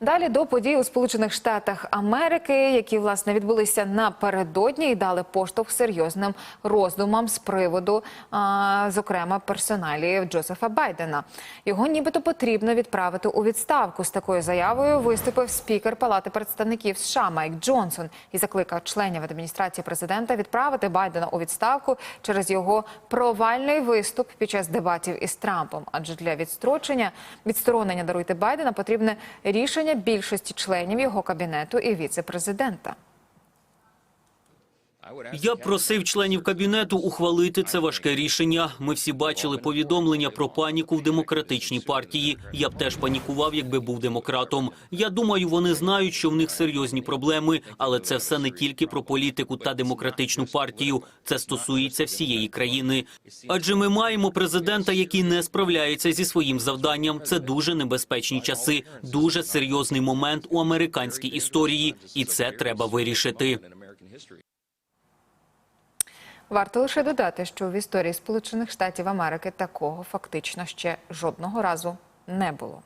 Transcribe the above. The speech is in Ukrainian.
Далі до подій у Сполучених Штатах Америки, які власне відбулися напередодні і дали поштовх серйозним роздумам з приводу, а, зокрема, персоналі Джозефа Байдена. Його нібито потрібно відправити у відставку. З такою заявою виступив спікер Палати представників США Майк Джонсон і закликав членів адміністрації президента відправити Байдена у відставку через його провальний виступ під час дебатів із Трампом. Адже для відстрочення відсторонення даруйте Байдена потрібне рішення більшості членів його кабінету і віце-президента. Я просив членів кабінету ухвалити це важке рішення. Ми всі бачили повідомлення про паніку в демократичній партії. Я б теж панікував, якби був демократом. Я думаю, вони знають, що в них серйозні проблеми, але це все не тільки про політику та демократичну партію. Це стосується всієї країни. Адже ми маємо президента, який не справляється зі своїм завданням. Це дуже небезпечні часи, дуже серйозний момент у американській історії, і це треба вирішити. Варто лише додати, що в історії Сполучених Штатів Америки такого фактично ще жодного разу не було.